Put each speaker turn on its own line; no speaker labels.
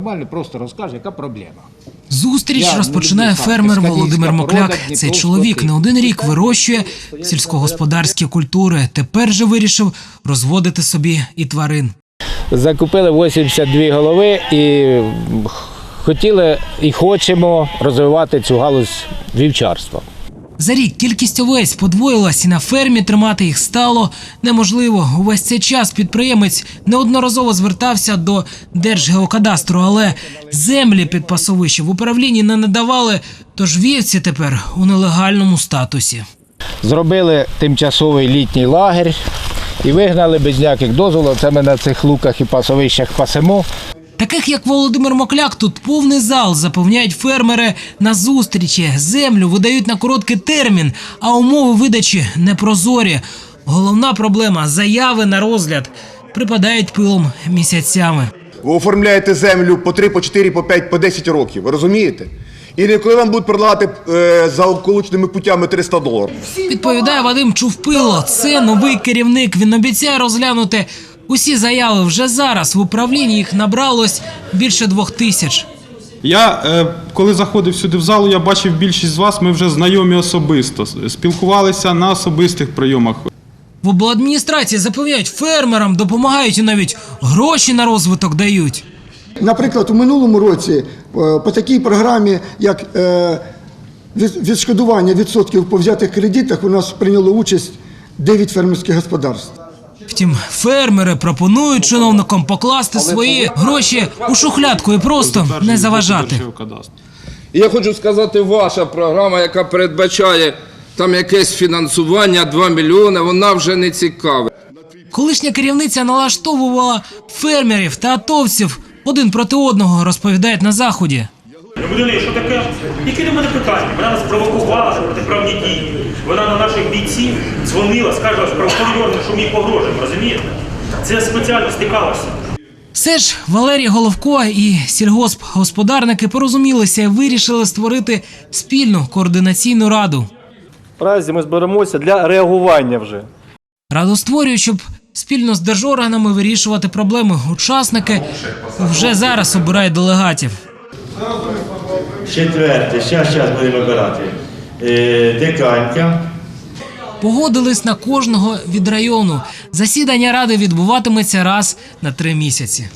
Нормально просто розкаже, яка проблема.
Зустріч
Я
розпочинає фермер. Володимир Мокляк. Цей чоловік не один рік вирощує сільськогосподарські культури. Тепер же вирішив розводити собі і тварин.
Закупили 82 голови і хотіли і хочемо розвивати цю галузь вівчарства.
За рік кількість овець подвоїлась, і на фермі тримати їх стало неможливо. Увесь цей час підприємець неодноразово звертався до Держгеокадастру, але землі під пасовище в управлінні не надавали. Тож вівці тепер у нелегальному статусі.
Зробили тимчасовий літній лагерь і вигнали без ніяких дозволів. Це ми на цих луках і пасовищах пасемо.
Таких як Володимир Мокляк, тут повний зал заповняють фермери на зустрічі. Землю видають на короткий термін, а умови видачі непрозорі. Головна проблема заяви на розгляд припадають пилом місяцями.
Ви оформляєте землю по 3, по 4, по 5, по 10 років. Ви розумієте? І не коли вам будуть продавати е, за околичними путями 300 доларів.
Відповідає Вадим Чувпило. Це новий керівник. Він обіцяє розглянути усі заяви вже зараз. В управлінні їх набралось більше двох тисяч.
Я е, коли заходив сюди в залу, я бачив більшість з вас. Ми вже знайомі особисто. Спілкувалися на особистих прийомах.
В обладміністрації запевняють фермерам, допомагають і навіть гроші на розвиток дають.
Наприклад, у минулому році е, по такій програмі, як е, відшкодування відсотків по взятих кредитах, у нас прийняло участь 9 фермерських господарств.
Втім, фермери пропонують чиновникам покласти свої гроші у шухлядку і просто не заважати.
І Я хочу сказати, ваша програма, яка передбачає там якесь фінансування 2 мільйони, вона вже не цікава.
Колишня керівниця налаштовувала фермерів та атовців один проти одного, розповідають на заході.
Громадяни, що таке? Які до мене питання? Вона нас провокувала за протиправні дії. Вона на наших бійців дзвонила, скажала з правоохоронні що ми їй погрожуємо, розумієте? Це спеціально стикалося.
Все ж Валерій Головко і сільгоспгосподарники порозумілися і вирішили створити спільну координаційну раду.
Наразі ми зберемося для реагування вже.
Раду створюють, щоб спільно з держорганами вирішувати проблеми. Учасники вже зараз обирають делегатів.
Четверте, зараз, зараз будемо обирати. Е, Деканька.
Погодились на кожного від району. Засідання ради відбуватиметься раз на три місяці.